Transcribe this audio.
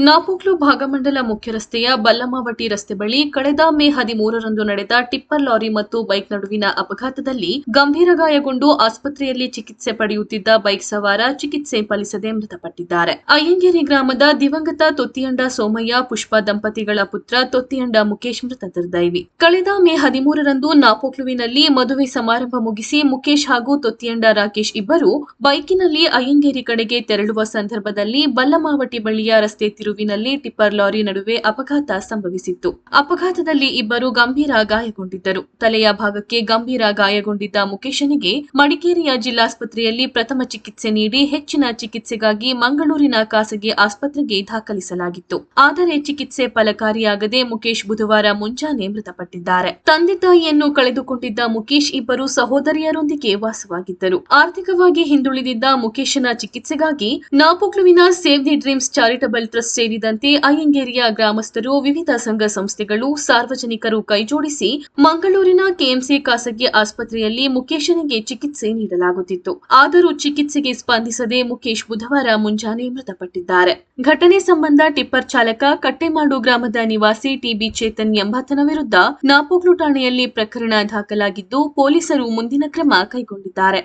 ನಾಪೋಕ್ಲು ಭಾಗಮಂಡಲ ಮುಖ್ಯ ರಸ್ತೆಯ ಬಲ್ಲಮಾವಟಿ ರಸ್ತೆ ಬಳಿ ಕಳೆದ ಮೇ ಹದಿಮೂರರಂದು ನಡೆದ ಟಿಪ್ಪರ್ ಲಾರಿ ಮತ್ತು ಬೈಕ್ ನಡುವಿನ ಅಪಘಾತದಲ್ಲಿ ಗಂಭೀರ ಗಾಯಗೊಂಡು ಆಸ್ಪತ್ರೆಯಲ್ಲಿ ಚಿಕಿತ್ಸೆ ಪಡೆಯುತ್ತಿದ್ದ ಬೈಕ್ ಸವಾರ ಚಿಕಿತ್ಸೆ ಫಲಿಸದೆ ಮೃತಪಟ್ಟಿದ್ದಾರೆ. ಅಯ್ಯಂಗೇರಿ ಗ್ರಾಮದ ದಿವಂಗತ ತೊತ್ತಿಯಂಡ ಸೋಮಯ್ಯ, ಪುಷ್ಪ ದಂಪತಿಗಳ ಪುತ್ರ ತೊತ್ತಿಯಂಡ ಮುಖೇಶ್ ಮೃತ ದುರ್ದೈವಿ ಕಳೆದ ಮೇ ಹದಿಮೂರರಂದು ನಾಪೋಕ್ಲುವಿನಲ್ಲಿ ಮದುವೆ ಸಮಾರಂಭ ಮುಗಿಸಿ ಮುಖೇಶ್ ಹಾಗೂ ತೊತ್ತಿಯಂಡ ರಾಕೇಶ್ ಇಬ್ಬರು ಬೈಕಿನಲ್ಲಿ ಅಯ್ಯಂಗೇರಿ ಕಡೆಗೆ ತೆರಳುವ ಸಂದರ್ಭದಲ್ಲಿ ಬಲ್ಲಮಾವಟಿ ಬಳಿಯ ರಸ್ತೆ ತಿರುವಿನಲ್ಲಿ ಟಿಪ್ಪರ್ ಲಾರಿ ನಡುವೆ ಅಪಘಾತ ಸಂಭವಿಸಿತ್ತು. ಅಪಘಾತದಲ್ಲಿ ಇಬ್ಬರು ಗಂಭೀರ ಗಾಯಗೊಂಡಿದ್ದರು. ತಲೆಯ ಭಾಗಕ್ಕೆ ಗಂಭೀರ ಗಾಯಗೊಂಡಿದ್ದ ಮುಖೇಶನಿಗೆ ಮಡಿಕೇರಿಯ ಜಿಲ್ಲಾಸ್ಪತ್ರೆಯಲ್ಲಿ ಪ್ರಥಮ ಚಿಕಿತ್ಸೆ ನೀಡಿ ಹೆಚ್ಚಿನ ಚಿಕಿತ್ಸೆಗಾಗಿ ಮಂಗಳೂರಿನ ಖಾಸಗಿ ಆಸ್ಪತ್ರೆಗೆ ದಾಖಲಿಸಲಾಗಿತ್ತು. ಆದರೆ ಚಿಕಿತ್ಸೆ ಫಲಕಾರಿಯಾಗದೆ ಮುಖೇಶ್ ಬುಧವಾರ ಮುಂಜಾನೆ ಮೃತಪಟ್ಟಿದ್ದಾರೆ. ತಂದೆ ತಾಯಿಯನ್ನು ಕಳೆದುಕೊಂಡಿದ್ದ ಮುಖೇಶ್ ಇಬ್ಬರು ಸಹೋದರಿಯರೊಂದಿಗೆ ವಾಸವಾಗಿದ್ದರು. ಆರ್ಥಿಕವಾಗಿ ಹಿಂದುಳಿದಿದ್ದ ಮುಖೇಶನ ಚಿಕಿತ್ಸೆಗಾಗಿ ನಾಪೋಕ್ಲುವಿನ Save the Dreams Charitable Trust ಸೇರಿದಂತೆ ಅಯ್ಯಂಗೇರಿಯ ಗ್ರಾಮಸ್ಥರು ವಿವಿಧ ಸಂಘ ಸಂಸ್ಥೆಗಳು ಸಾರ್ವಜನಿಕರು ಕೈಜೋಡಿಸಿ ಮಂಗಳೂರಿನ ಕೆಎಂಸಿ ಖಾಸಗಿ ಆಸ್ಪತ್ರೆಯಲ್ಲಿ ಮುಖೇಶನಿಗೆ ಚಿಕಿತ್ಸೆ ನೀಡಲಾಗುತ್ತಿತ್ತು. ಆದರೂ ಚಿಕಿತ್ಸೆಗೆ ಸ್ಪಂದಿಸದೆ ಮುಖೇಶ್ ಬುಧವಾರ ಮುಂಜಾನೆ ಮೃತಪಟ್ಟಿದ್ದಾರೆ. ಘಟನೆ ಸಂಬಂಧ ಟಿಪ್ಪರ್ ಚಾಲಕ ಕಟ್ಟೆಮಾಡು ಗ್ರಾಮದ ನಿವಾಸಿ ಟಿಬಿ ಚೇತನ್ ಎಂಬಾತನ ವಿರುದ್ಧ ನಾಪೋಕ್ಲು ಠಾಣೆಯಲ್ಲಿ ಪ್ರಕರಣ ದಾಖಲಾಗಿದ್ದು, ಪೊಲೀಸರು ಮುಂದಿನ ಕ್ರಮ ಕೈಗೊಂಡಿದ್ದಾರೆ.